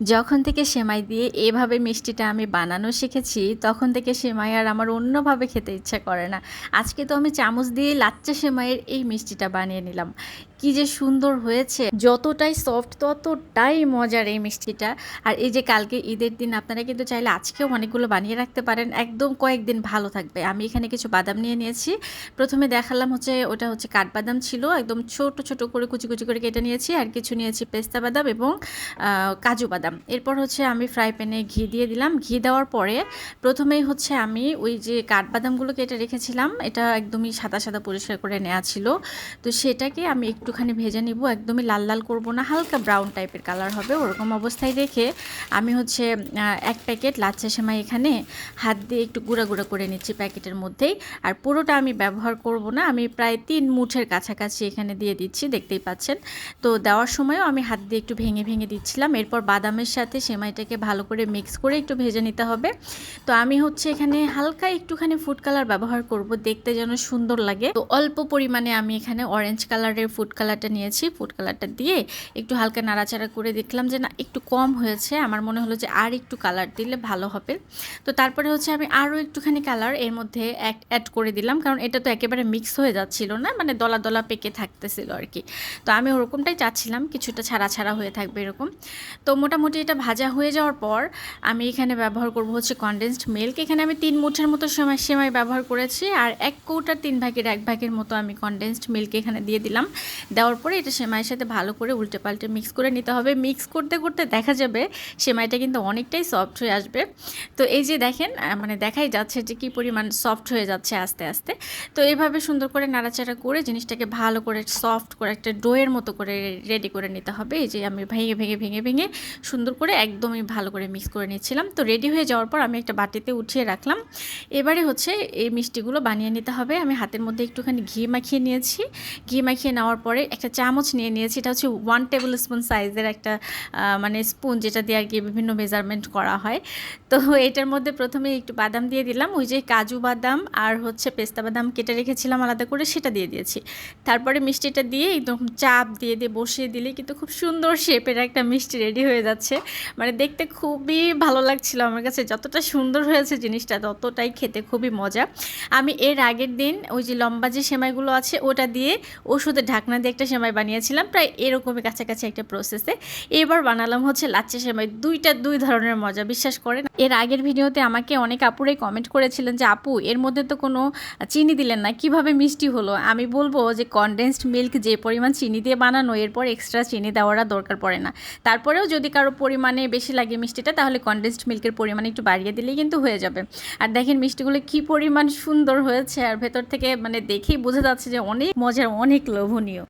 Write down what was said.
যখন থেকে সেমাই দিয়ে এভাবে মিষ্টিটা আমি বানানো শিখেছি, তখন থেকে সেমাই আর আমার অন্যভাবে খেতে ইচ্ছা করে না। আজকে তো আমি চামচ দিয়ে লাচ্চা সেমাইয়ের এই মিষ্টিটা বানিয়ে নিলাম। কি যে সুন্দর হয়েছে, যতটাই সফট ততটাই মজার এই মিষ্টিটা। আর এই যে কালকে ঈদের দিন আপনারা কিন্তু চাইলে আজকেও অনেকগুলো বানিয়ে রাখতে পারেন। একদম কয়েকদিন ভালো থাকবে। আমি এখানে কিছু বাদাম নিয়ে নিয়েছি। প্রথমে দেখালাম হচ্ছে, ওটা হচ্ছে কাঠবাদাম ছিল। একদম ছোট ছোট করে কুচি কুচি করে কেটে নিয়েছি। আর কিছু নিয়েছি পেস্তা বাদাম এবং কাজু বাদাম। এরপর হচ্ছে আমি ফ্রাই প্যানে ঘি দিয়ে দিলাম। ঘি দেওয়ার পরে প্রথমেই হচ্ছে আমি ওই যে কাঠবাদামগুলো কেটে রেখেছিলাম। এটা একদমই সাদা সাদা পরিষ্কার করে নেওয়া ছিল। তো সেটাকে আমি একটুখানি ভেজে নিব, একদমই লাল লাল করব না, হালকা ব্রাউন টাইপের কালার হবে, ওরকম অবস্থায় রেখে আমি হচ্ছে এক প্যাকেট লাচ্চা সেমাই এখানে হাত দিয়ে একটু গুঁড়া গুঁড়া করে নিচ্ছি প্যাকেটের মধ্যেই। আর পুরোটা আমি ব্যবহার করব না, আমি প্রায় তিন মুঠের কাছাকাছি এখানে দিয়ে দিচ্ছি, দেখতেই পাচ্ছেন। তো দেওয়ার সময়ও আমি হাত দিয়ে একটু ভেঙে ভেঙে দিচ্ছিলাম, এরপর বাদামের সাথে সেমাইটাকে ভালো করে মিক্স করে একটু ভেজে নিতে হবে। তো আমি হচ্ছে এখানে হালকা একটুখানি ফুড কালার ব্যবহার করব, দেখতে যেন সুন্দর লাগে। তো অল্প পরিমাণে আমি এখানে অরেঞ্জ কালারের ফুড কালারটা নিয়েছি ফুড কালারটা দিয়ে একটু হালকা নাড়াচাড়া করে দেখলাম যে না, একটু কম হয়েছে। আমার মনে হলো যে আর একটু কালার দিলে ভালো হবে। তো তারপরে হচ্ছে আমি আরও একটুখানি কালারের মধ্যে অ্যাড করে দিলাম। কারণ এটা তো একেবারে মিক্স হয়ে যাচ্ছিল না মানে দলা দলা পেকে থাকতেছিল আর কি। তো আমি ওরকমটাই চাচ্ছিলাম, কিছুটা ছাড়া ছাড়া হয়ে থাকবে এরকম। তো মোটামুটি এটা ভাজা হয়ে যাওয়ার পর আমি এখানে ব্যবহার করব হচ্ছে কনডেন্সড মিল্ক এখানে আমি তিন মুঠের মতো সময় সেমাই ব্যবহার করেছি। আর এক কৌটার তিন ভাগের এক ভাগের মতো আমি কনডেন্সড মিল্ক এখানে দিয়ে দিলাম। দেওয়ার পরে এটা সেমাইয়ের সাথে ভালো করে উল্টে পাল্টে মিক্স করে নিতে হবে। মিক্স করতে করতে দেখা যাবে সেমাইটা কিন্তু অনেকটাই সফট হয়ে আসবে। তো এই যে দেখেন মানে দেখাই যাচ্ছে যে কি পরিমাণ সফট হয়ে যাচ্ছে আস্তে আস্তে। তো এইভাবে সুন্দর করে নাড়াচাড়া করে জিনিসটাকে ভালো করে সফট করে একটা ডোয়ের মতো করে রেডি করে নিতে হবে। এই যে আমি ভেঙে ভেঙে ভেঙে ভেঙে সুন্দর করে একদমই ভালো করে মিক্স করে নিচ্ছিলাম। তো রেডি হয়ে যাওয়ার পর আমি একটা বাটিতে উঠিয়ে রাখলাম। এবারে হচ্ছে এই মিষ্টিগুলো বানিয়ে নিতে হবে। আমি হাতের মধ্যে একটুখানি ঘি মাখিয়ে নিয়েছি। ঘি মাখিয়ে নেওয়ার পরে একটা চামচ নিয়ে নিয়েছি। এটা হচ্ছে ওয়ান টেবিল স্পুন সাইজের একটা মানে স্পুন যেটা দিয়ে আর কি বিভিন্ন মেজারমেন্ট করা হয়। তো এটার মধ্যে প্রথমে একটু বাদাম দিয়ে দিলাম। ওই যে কাজু বাদাম আর হচ্ছে পেস্তা বাদাম কেটে রেখেছিলাম আলাদা করে সেটা দিয়ে দিয়েছি। তারপরে মিষ্টিটা দিয়ে একদম চাপ দিয়ে দিয়ে বসিয়ে দিলে কিন্তু খুব সুন্দর শেপের একটা মিষ্টি রেডি হয়ে যাচ্ছে। মানে দেখতে খুবই ভালো লাগছিল আমার কাছে। যতটা সুন্দর হয়েছে জিনিসটা, ততটাই খেতে খুবই মজা। আমি এর আগের দিন ওই যে লম্বা যে সেমাইগুলো আছে, ওটা দিয়ে ওষুধের ঢাকনা দিয়ে একটা সেমাই বানিয়েছিলাম, প্রায় এরকমই কাছাকাছি একটা প্রসেসে এবার বানালাম হচ্ছে লাচ্চা সেমাই, দুইটা দুই ধরনের মজা, বিশ্বাস করেন। এর আগের ভিডিওতে আমাকে অনেক আপুরাই কমেন্ট করেছিলেন যে, আপু, এর মধ্যে তো কোনো চিনি দিলেন না, কীভাবে মিষ্টি হলো? আমি বলব যে কনডেন্সড মিল্ক যে পরিমাণ চিনি দিয়ে বানানো, এরপর এক্সট্রা চিনি দেওয়ার দরকার পড়ে না। তারপরেও যদি কারও পরিমাণে বেশি লাগে মিষ্টিটা, তাহলে কনডেন্সড মিল্কের পরিমাণ একটু বাড়িয়ে দিলেই কিন্তু হয়ে যাবে। আর দেখেন মিষ্টিগুলো কি পরিমাণ সুন্দর হয়েছে, আর ভেতর থেকে মানে দেখেই বোঝা যাচ্ছে যে, অনেক মজার, অনেক লোভনীয়।